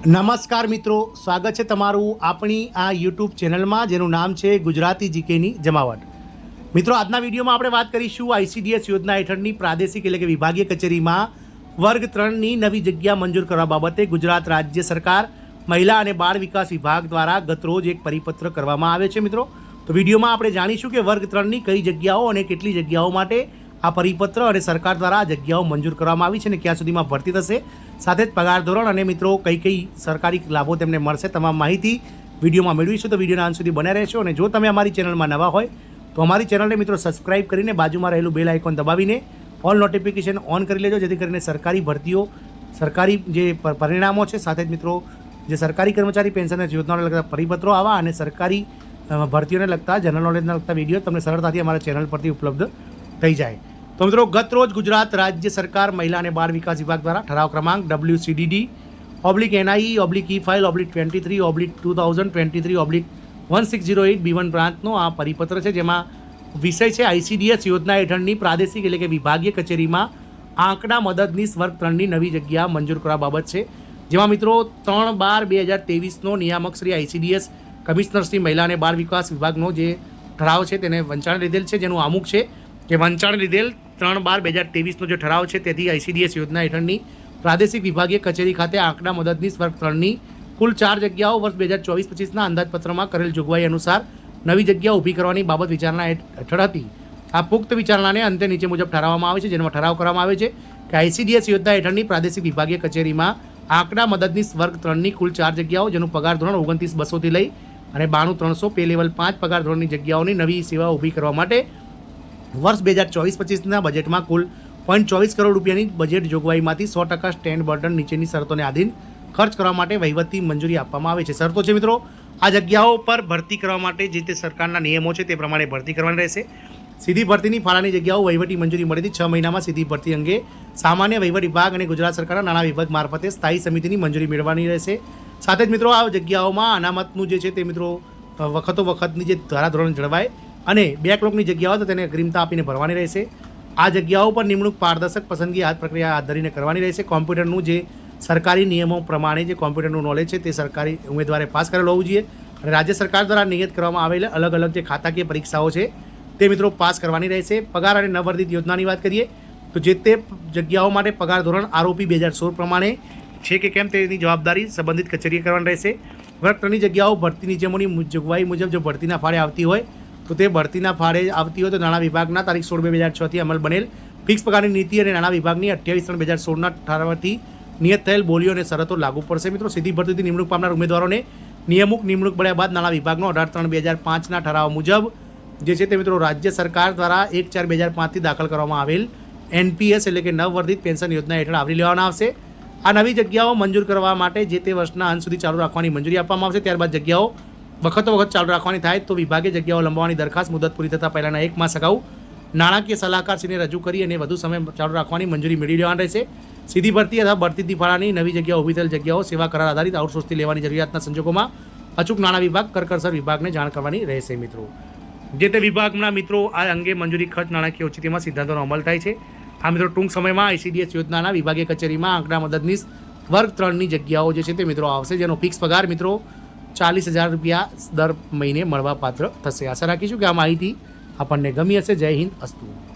નમસ્કાર મિત્રો, સ્વાગત છે તમારું આપણી આ યુટ્યુબ ચેનલમાં, જેનું નામ છે ગુજરાતી જીકેની જમાવટ. મિત્રો, આજના વિડીયોમાં આપણે વાત કરીશું આઈસીડીએસ યોજના હેઠળની પ્રાદેશિક એટલે કે વિભાગીય કચેરીમાં વર્ગ ત્રણની નવી જગ્યા મંજૂર કરવા બાબતે ગુજરાત રાજ્ય સરકાર, મહિલા અને બાળ વિકાસ વિભાગ દ્વારા ગતરોજ એક પરિપત્ર કરવામાં આવે છે મિત્રો. તો વિડીયોમાં આપણે જાણીશું કે વર્ગ ત્રણની કઈ જગ્યાઓ અને કેટલી જગ્યાઓ માટે આ પરિપત્ર અને સરકાર દ્વારા આ જગ્યાઓ મંજૂર કરવામાં આવી છે અને ક્યાં સુધીમાં ભરતી થશે સાથે જ પગાર ધોરણ અને મિત્રો કઈ કઈ સરકારી લાભો તેમને મળશે તમામ માહિતી વિડીયોમાં મેળવીશું. તો વિડીયોના અંત સુધી બન્યા રહેશો અને જો તમે અમારી ચેનલમાં નવા હોય તો અમારી ચેનલને મિત્રો સબસ્ક્રાઇબ કરીને બાજુમાં રહેલું બેલ આઇકોન દબાવીને ઓલ નોટિફિકેશન ઓન કરી લેજો, જેથી કરીને સરકારી ભરતીઓ, સરકારી જે પરિણામો છે, સાથે જ મિત્રો જે સરકારી કર્મચારી પેન્શન યોજનાને લગતા પરિપત્રો આવા અને સરકારી ભરતીઓને લગતા જનરલ નોલેજને લગતા વીડિયો તમને સરળતાથી અમારા ચેનલ પરથી ઉપલબ્ધ થઈ જાય. તો મિત્રો, ગત રોજ ગુજરાત રાજ્ય સરકાર મહિલા અને બાળ વિકાસ વિભાગ દ્વારા ઠરાવ ક્રમાંક W CDD oblique Ni oblique E file oblique twenty three oblique two thousand twenty three oblique one six zero eight B one બ્રાન્ચનો આ પરિપત્ર છે, જેમાં વિષય છે આઈસીડીએસ યોજના હેઠળની પ્રાદેશિક એટલે કે વિભાગીય કચેરીમાં આંકડા મદદનીશ વર્ગ ત્રણની નવી જગ્યા મંજૂર કરવા બાબત છે. જેમાં મિત્રો, ત્રણ બાર બે હજાર ત્રેવીસનો નિયામક શ્રી આઈસીડીએસ કમિશનર શ્રી મહિલા અને બાળ વિકાસ વિભાગનો જે ઠરાવ છે, તેને વંચાણ લીધેલ છે, જેનું અમુક છે, કે વંચાણ લીધેલ ત્રણ બાર બે હજાર ત્રેવીસનો જે ઠરાવ છે, તેથી આઈસીડીએસ યોજના હેઠળની પ્રાદેશિક વિભાગીય કચેરી ખાતે આંકડા મદદનીશ વર્ગ ત્રણની કુલ ચાર જગ્યાઓ વર્ષ બે હજાર ચોવીસ પચીસના અંદાજપત્રમાં કરેલ જોગવાઈ અનુસાર નવી જગ્યા ઊભી કરવાની બાબત વિચારણા હેઠળ હતી. આ પુખ્ત વિચારણાને અંતે નીચે મુજબ ઠરાવવામાં આવે છે, જેમાં ઠરાવ કરવામાં આવે છે કે આઈસીડીએસ યોજના હેઠળની પ્રાદેશિક વિભાગીય કચેરીમાં આંકડા મદદનીશ વર્ગ ત્રણની કુલ ચાર જગ્યાઓ, જેનું પગાર ધોરણ ઓગણત્રીસ બસોથી લઈ અને બાણું ત્રણસો પે લેવલ પાંચ પગાર ધોરણની જગ્યાઓની નવી સેવા ઊભી કરવા માટે વર્ષ બે હજાર ચોવીસ પચીસના બજેટમાં કુલ પોઈન્ટ ચોવીસ કરોડ રૂપિયાની બજેટ જોગવાઈમાંથી સો ટકા સ્ટેન્ડ બર્ડન નીચેની શરતોને આધીન ખર્ચ કરવા માટે વહીવટી મંજૂરી આપવામાં આવે છે. શરતો છે મિત્રો, આ જગ્યાઓ પર ભરતી કરવા માટે જે તે સરકારના નિયમો છે તે પ્રમાણે ભરતી કરવાની રહેશે. સીધી ભરતીની ફાળાની જગ્યાઓ વહીવટી મંજૂરી મળીથી છ મહિનામાં સીધી ભરતી અંગે સામાન્ય વહીવટ વિભાગ અને ગુજરાત સરકારના નાણાં વિભાગ મારફતે સ્થાયી સમિતિની મંજૂરી મેળવવાની રહેશે. સાથે જ મિત્રો, આ જગ્યાઓમાં અનામતનું જે છે તે મિત્રો વખતો વખતની જે ધારાધોરણ જળવાય અને બેકલોકની જગ્યાઓ તો તેને અગ્રિમતા આપીને ભરવાની રહેશે. આ જગ્યાઓ પર નિમણૂક પારદર્શક પસંદગી હાથ પ્રક્રિયા હાથ ધરીને કરવાની રહેશે. કોમ્પ્યુટરનું જે સરકારી નિયમો પ્રમાણે જે કોમ્પ્યુટરનું નોલેજ છે તે સરકારી ઉમેદવારે પાસ કરેલો હોવું જોઈએ. અને રાજ્ય સરકાર દ્વારા નિયત કરવામાં આવેલા અલગ અલગ જે ખાતાકીય પરીક્ષાઓ છે તે મિત્રો પાસ કરવાની રહેશે. પગાર અને નવવર્ધિત યોજનાની વાત કરીએ તો જે તે જગ્યાઓ માટે પગાર ધોરણ આરોપી બે હજાર સોળ પ્રમાણે છે કે કેમ તેની જવાબદારી સંબંધિત કચેરીએ કરવાની રહેશે. વર્ગ ત્રણની જગ્યાઓ ભરતી નિયમોની જોગવાઈ મુજબ જો ભરતીના ફાળે આવતી હોય તો તે ભરતીના ફાળે આવતી હોય તો નાણાં વિભાગના તારીખ સોળ બે હજાર છથી અમલ બનેલ. ફિક્સ પગારની નીતિ અને નાણાં વિભાગની અઠ્યાવીસ ત્રણ બે હજાર સોળના ઠરાવથી નિયત થયેલ બોલીઓ અને શરતો લાગુ પડશે. મિત્રો, સીધી ભરતીથી નિમણૂક પામનાર ઉમેદવારોને નિયમુક નિમણૂક મળ્યા બાદ નાણાં વિભાગનો અઢાર ત્રણ બે હજાર પાંચના ઠરાવ મુજબ જે છે તે મિત્રો રાજ્ય સરકાર દ્વારા એક ચાર બે હજાર પાંચથી દાખલ કરવામાં આવેલ એનપીએસ એટલે કે નવવર્ધિત પેન્શન યોજના હેઠળ આવરી લેવામાં આવશે. આ નવી જગ્યાઓ મંજૂર કરવા માટે જે તે વર્ષના અંત સુધી ચાલુ રાખવાની મંજૂરી આપવામાં આવશે. ત્યારબાદ જગ્યાઓ વખતો વખત ચાલુ રાખવાની થાય તો વિભાગે જગ્યાઓ લંબાવવાની દરખાસ્ત મુદત પૂરી થતાં પહેલાંના એક માસ અગાઉ નાણાકીય સલાહકારશ્રીને રજૂ કરી અને વધુ સમય ચાલુ રાખવાની મંજૂરી મેળવી લેવાની રહેશે. સીધી ભરતી અથવા ભરતી ફાળાની નવી જગ્યાઓ ઊભી થયેલ જગ્યાઓ, સેવા કરાર આધારિત આઉટસોર્સથી લેવાની જરૂરિયાતના સંજોગોમાં અચૂક નાણાં વિભાગ, કરકરસર વિભાગને જાણ કરવાની રહેશે મિત્રો. જે તે વિભાગના મિત્રો આ અંગે મંજૂરી ખર્ચ નાણાકીય ઓછીતીમાં સિદ્ધાંતોનો અમલ થાય છે. આ મિત્રો ટૂંક સમયમાં આઈસીડીએસ યોજનાના વિભાગીય કચેરીમાં આંકડા મદદનીશ વર્ગ ત્રણની જગ્યાઓ જે છે તે મિત્રો આવશે, જેનો ફિક્સ પગાર મિત્રો ચાલીસ હજાર રૂપિયા દર મહિને મળવાપાત્ર થશે. આશા રાખીશું કે આ માહિતી આપણને ગમી હશે. જય હિન્દ, અસ્તુ.